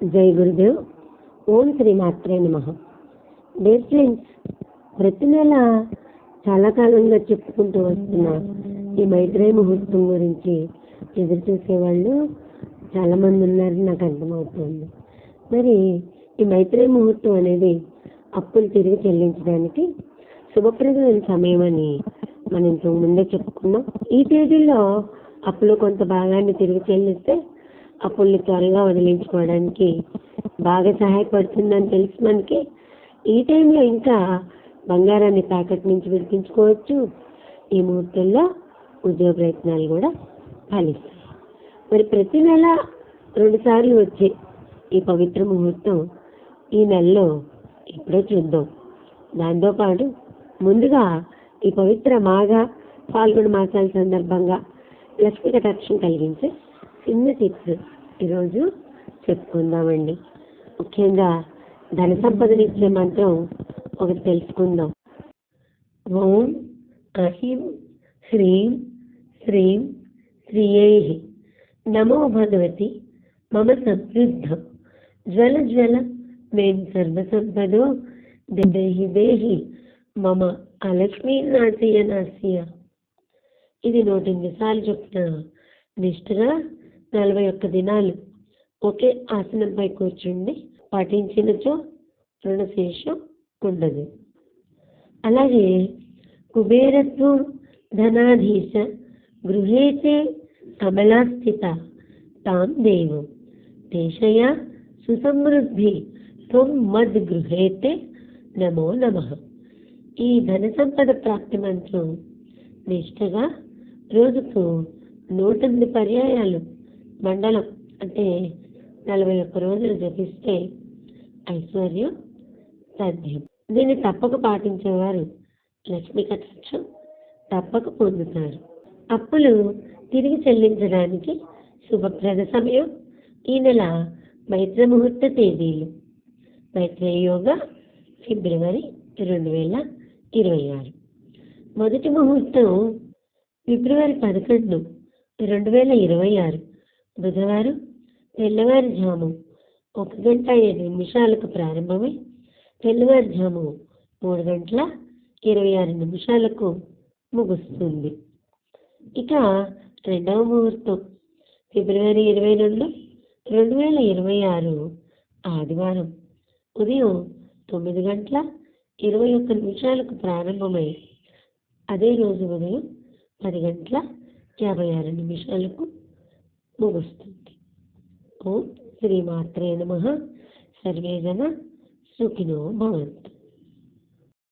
జై గురుదేవ్. ఓం శ్రీ మాత్రే నమ. Dare friends ప్రతి నెల చాలా కాలంగా చెప్పుకుంటూ వస్తున్న ఈ మైత్రే ముహూర్తం గురించి ఎదురు చూసేవాళ్ళు చాలా మంది ఉన్నారని నాకు అర్థమవుతుంది. మరి ఈ మైత్రే ముహూర్తం అనేది అప్పులు తిరిగి చెల్లించడానికి శుభప్రదమైన సమయం అని మనం ఇంతకు ముందే చెప్పుకున్నాం. ఈ తేదీల్లో అప్పులు కొంత భాగాన్ని తిరిగి చెల్లిస్తే అప్పుల్ని త్వరగా వదిలించుకోవడానికి బాగా సహాయపడుతుందని తెలుసు మనకి ఈ టైంలో ఇంకా బంగారాన్ని ప్యాకెట్ నుంచి విడిపించుకోవచ్చు. ఈ ముహూర్తంలో ఉద్యోగ ప్రయత్నాలు కూడా ఫలిస్తాయి. మరి ప్రతి నెల రెండుసార్లు వచ్చే ఈ పవిత్ర ముహూర్తం ఈ నెలలో ఇప్పుడే చూద్దాం. దాంతోపాటు ముందుగా ఈ పవిత్ర మాఘ పాల్గొన మాసాల సందర్భంగా లక్ష్మిక రక్షణ కలిగించే చిన్న టిప్స్ ఈరోజు చెప్పుకుందామండి. ముఖ్యంగా ధన సంపదనిచ్చే మంత్రం ఒకటి తెలుసుకుందాం. ఓం అహిం హ్రీం శ్రీం శ్రీయై నమో భగవతి మమ సమృద్ధం. జ్వల జ్వల మేం సర్వసంపదో దేహి దేహి మమ అలక్ష్మీ నాశయ నాశయ. ఇది నూట ఎనిమిది సార్లు చొప్పున నిష్ఠగా నలభై ఒక్క దినాలు ఒకే ఆసనంపై కూర్చుండి పఠించినచో రుణశేషం ఉండదు. అలాగే కుబేరత్వం ధనాధీశ గృహేతే కమలాస్థిత తాం దేవం. దేశయ సుసమృద్ధి త్వం మద్ గృహేతే నమో నమ. ఈ ధన సంపద ప్రాప్తి మంత్రం నిష్ఠగా రోజుకు నూట ఎనిమిది పర్యాయాలు మండలం అంటే నలభై ఒక్క రోజులు జపిస్తే ఐశ్వర్యం సాధ్యం దీన్ని తప్పక పాటించేవారు లక్ష్మీ కటాక్షం తప్పక పొందుతారు. అప్పులు తిరిగి చెల్లించడానికి శుభప్రద సమయం. ఈ నెల మైత్ర ముహూర్త తేదీలు. మైత్రేయోగ ఫిబ్రవరి రెండు వేల ఇరవై ఆరు మొదటి ముహూర్తం ఫిబ్రవరి పదకొండు రెండు వేల ఇరవై ఆరు బుధవారం తెల్లవారుజాము ఒక గంట ఏడు నిమిషాలకు ప్రారంభమై తెల్లవారుజాము మూడు గంటల ఇరవై ఆరు నిమిషాలకు ముగుస్తుంది. ఇక రెండవ ముహూర్తం ఫిబ్రవరి ఇరవై రెండు రెండు వేల ఇరవై ఆరు ఆదివారం ఉదయం తొమ్మిది గంటల ఇరవై ఒక్క నిమిషాలకు ప్రారంభమై అదే రోజు ఉదయం పది గంటల యాభై ఆరు నిమిషాలకు ముగుస్తుంది ఓం శ్రీమాత్రే నమ సర్వే జన సుఖినో భవంతు